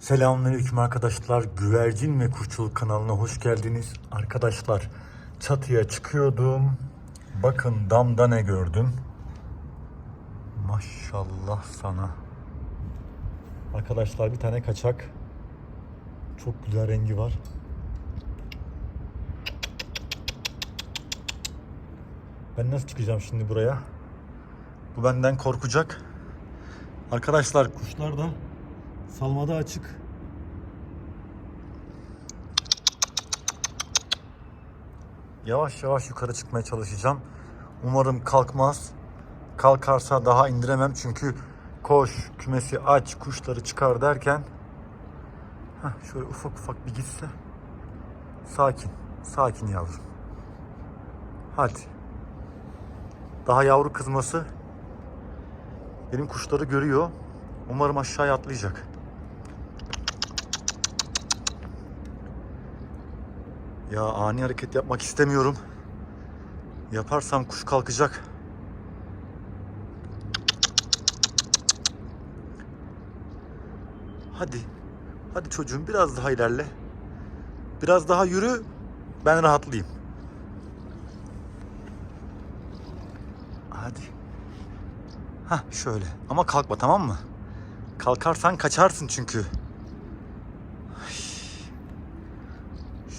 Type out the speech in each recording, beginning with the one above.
Selamünaleyküm arkadaşlar. Güvercin ve Kuşçuluk kanalına hoş geldiniz. Arkadaşlar çatıya çıkıyordum. Bakın damda ne gördüm. Maşallah sana. Arkadaşlar bir tane kaçak. Çok güzel rengi var. Ben nasıl çıkacağım şimdi buraya? Bu benden korkacak. Arkadaşlar kuşlar da salmada açık. Yavaş yavaş yukarı çıkmaya çalışacağım. Umarım kalkmaz. Kalkarsa daha indiremem çünkü koş, kümesi aç, kuşları çıkar derken heh, şöyle ufak ufak bir gitse. Sakin, sakin yavrum. Hadi. Daha yavru kızması benim kuşları görüyor. Umarım aşağıya atlayacak. Ya ani hareket yapmak istemiyorum. Yaparsam kuş kalkacak. Hadi. Hadi çocuğum biraz daha ilerle. Biraz daha yürü. Ben rahatlayayım. Hadi. Hah şöyle. Ama kalkma tamam mı? Kalkarsan kaçarsın çünkü.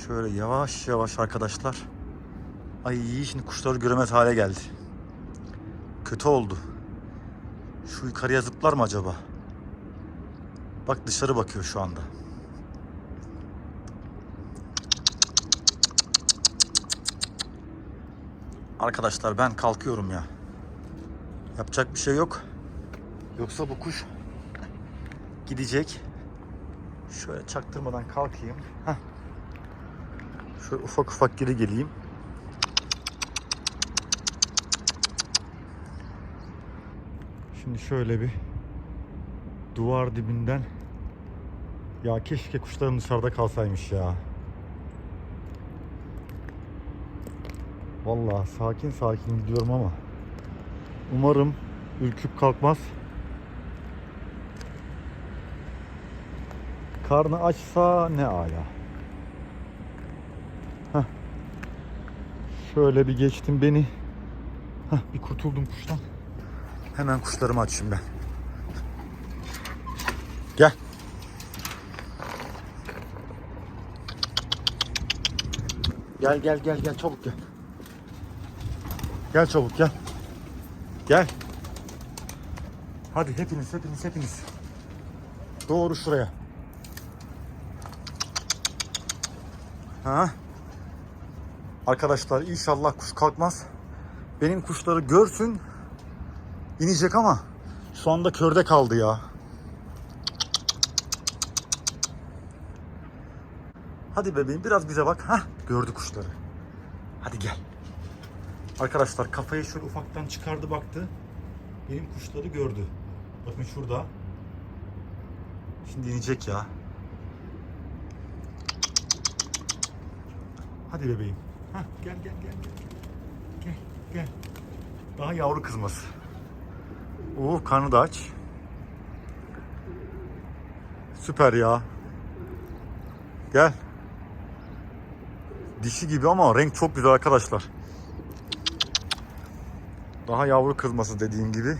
Şöyle yavaş yavaş arkadaşlar. Ay şimdi kuşları göremez hale geldi. Kötü oldu. Şu yukarıya zıplar mı acaba? Bak dışarı bakıyor şu anda. Arkadaşlar ben kalkıyorum ya. Yapacak bir şey yok. Yoksa bu kuş gidecek. Şöyle çaktırmadan kalkayım. Heh. Şöyle ufak ufak geri geleyim. Şimdi şöyle bir duvar dibinden ya keşke kuşlarım dışarıda kalsaymış ya. Vallahi sakin sakin gidiyorum ama umarım ürküp kalkmaz. Karnı açsa ne ala. Şöyle bir geçtim beni. Heh, bir kurtuldum kuştan. Hemen kuşlarımı açayım ben. Gel. Gel gel gel gel çabuk gel. Gel çabuk gel. Gel. Hadi hepiniz hepiniz hepiniz. Doğru şuraya. Ha? Arkadaşlar inşallah kuş kalkmaz. Benim kuşları görsün. inecek ama şu anda körde kaldı ya. Hadi bebeğim biraz bize bak. Hah gördü kuşları. Hadi gel. Arkadaşlar kafayı şöyle ufaktan çıkardı baktı. Benim kuşları gördü. Bakın şurada. Şimdi inecek ya. Hadi bebeğim. Hah, gel gel gel gel. Gel. Daha yavru kızması. Oo karnı da aç. Süper ya. Gel. Dişi gibi ama renk çok güzel arkadaşlar. Daha yavru kızması dediğim gibi.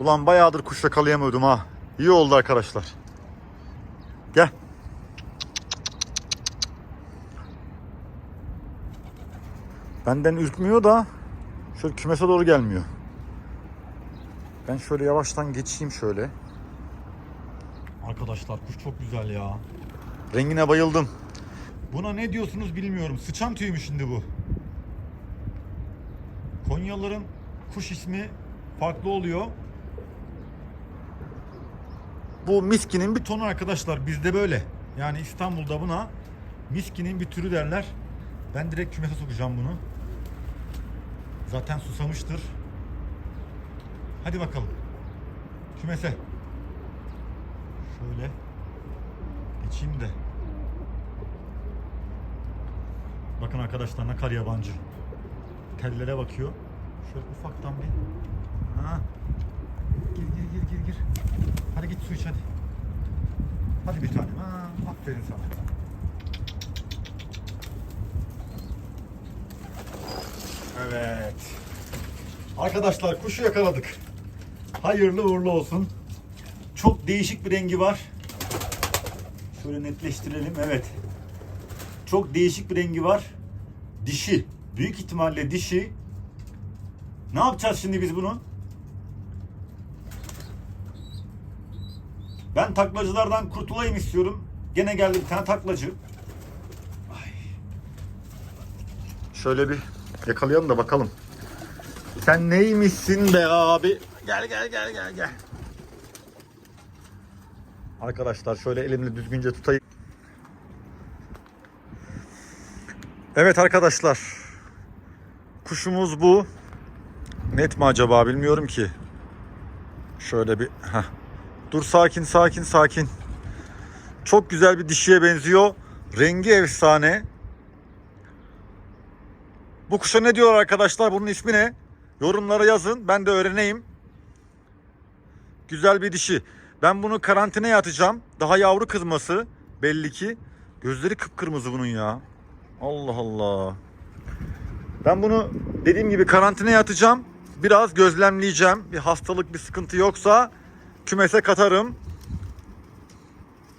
Ulan bayağıdır kuş yakalayamıyordum ha. İyi oldu arkadaşlar. Gel. Benden ürkmüyor da şöyle kümese doğru gelmiyor. Ben şöyle yavaştan geçeyim şöyle. Arkadaşlar kuş çok güzel ya. Rengine bayıldım. Buna ne diyorsunuz bilmiyorum. Sıçan tüyü mü şimdi bu? Konyalıların kuş ismi farklı oluyor. Bu miskinin bir tonu arkadaşlar bizde böyle. Yani İstanbul'da buna miskinin bir türü derler. Ben direkt kümese sokacağım bunu. Zaten susamıştır. Hadi bakalım. Kümese. Şöyle geçeyim de. Bakın arkadaşlar ne kadar yabancı. Tellere bakıyor. Şöyle ufaktan bir. Ha. Gir gir gir gir gir. Hadi git su iç hadi. Hadi bir tanem. Ha, aferin sana. Evet. Arkadaşlar kuşu yakaladık. Hayırlı uğurlu olsun. Çok değişik bir rengi var. Şöyle netleştirelim. Evet. Çok değişik bir rengi var. Dişi. Büyük ihtimalle dişi. Ne yapacağız şimdi biz bunu? Ben taklacılardan kurtulayım istiyorum. Gene geldi bir tane taklacı. Ay. Şöyle bir yakalayalım da bakalım. Sen neymişsin be abi? Gel gel gel gel gel. Arkadaşlar şöyle elimle düzgünce tutayım. Evet arkadaşlar. Kuşumuz bu. Net mi acaba bilmiyorum ki. Şöyle bir heh. Dur sakin sakin sakin. Çok güzel bir dişiye benziyor. Rengi efsane. Bu kuşa ne diyorlar arkadaşlar? Bunun ismi ne? Yorumlara yazın. Ben de öğreneyim. Güzel bir dişi. Ben bunu karantinaya atacağım. Daha yavru kızması belli ki. Gözleri kıpkırmızı bunun ya. Allah Allah. Ben bunu dediğim gibi karantinaya atacağım. Biraz gözlemleyeceğim. Bir hastalık, bir sıkıntı yoksa kümese katarım.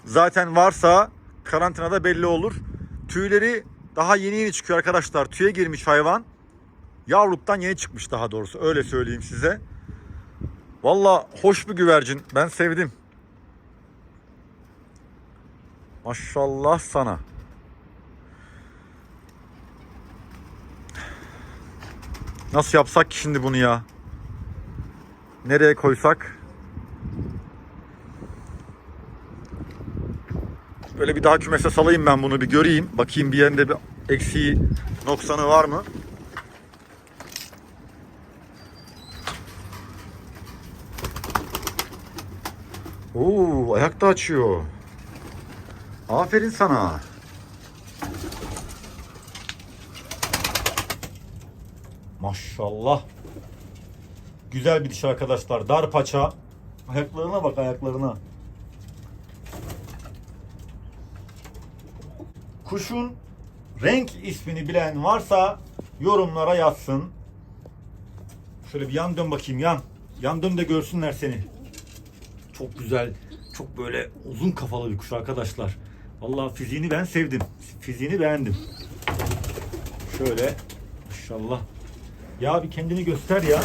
Zaten varsa karantinada belli olur. Tüyleri daha yeni yeni çıkıyor arkadaşlar. Tüye girmiş hayvan. Yavruktan yeni çıkmış daha doğrusu. Öyle söyleyeyim size. Valla hoş bir güvercin. Ben sevdim. Maşallah sana. Nasıl yapsak ki şimdi bunu ya? Nereye koysak? Böyle bir daha kümese salayım ben bunu bir göreyim. Bakayım bir yerinde bir eksiği, noksanı var mı? Oo, ayak da açıyor. Aferin sana. Maşallah. Güzel bir diş arkadaşlar. Dar paça. Ayaklarına bak ayaklarına. Kuşun renk ismini bilen varsa yorumlara yazsın. Şöyle bir yan dön bakayım yan. Yan dön de görsünler seni. Çok güzel, çok böyle uzun kafalı bir kuş arkadaşlar. Vallahi fiziğini ben sevdim. Fiziğini beğendim. Şöyle maşallah. Ya bir kendini göster ya.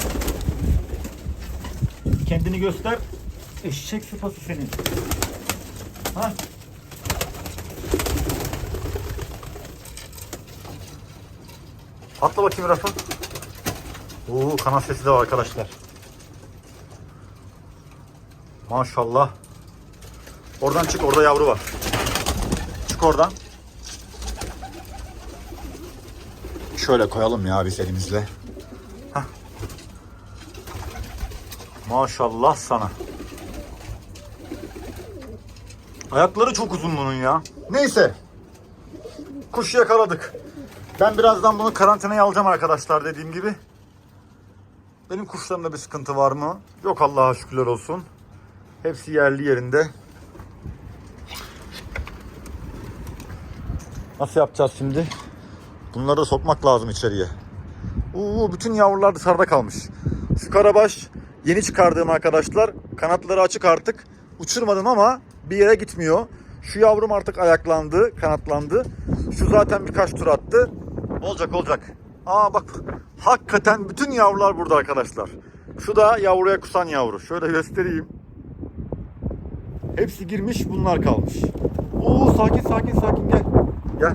Kendini göster. Eşek sıfası senin. Ha? Atla bakayım Rafa. Oo kanat sesi de var arkadaşlar. Maşallah. Oradan çık orada yavru var. Çık oradan. Şöyle koyalım ya biz elimizle. Hah. Maşallah sana. Ayakları çok uzun bunun ya. Neyse. Kuşu yakaladık. Ben birazdan bunu karantinaya alacağım arkadaşlar dediğim gibi. Benim kuşlarımda bir sıkıntı var mı? Yok Allah'a şükürler olsun. Hepsi yerli yerinde. Nasıl yapacağız şimdi? Bunları da sokmak lazım içeriye. Oo, bütün yavrular dışarıda kalmış. Şu karabaş yeni çıkardığım arkadaşlar. Kanatları açık artık. Uçurmadım ama bir yere gitmiyor. Şu yavrum artık ayaklandı, kanatlandı. Şu zaten birkaç tur attı. Olacak olacak. Aa bak hakikaten bütün yavrular burada arkadaşlar. Şu da yavruya kusan yavru. Şöyle göstereyim. Hepsi girmiş bunlar kalmış. Oo sakin sakin sakin gel. Gel.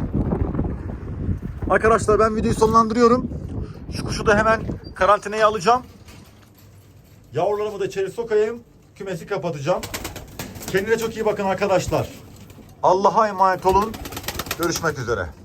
Arkadaşlar ben videoyu sonlandırıyorum. Şu kuşu da hemen karantinaya alacağım. Yavrularımı da içeri sokayım. Kümesi kapatacağım. Kendine çok iyi bakın arkadaşlar. Allah'a emanet olun. Görüşmek üzere.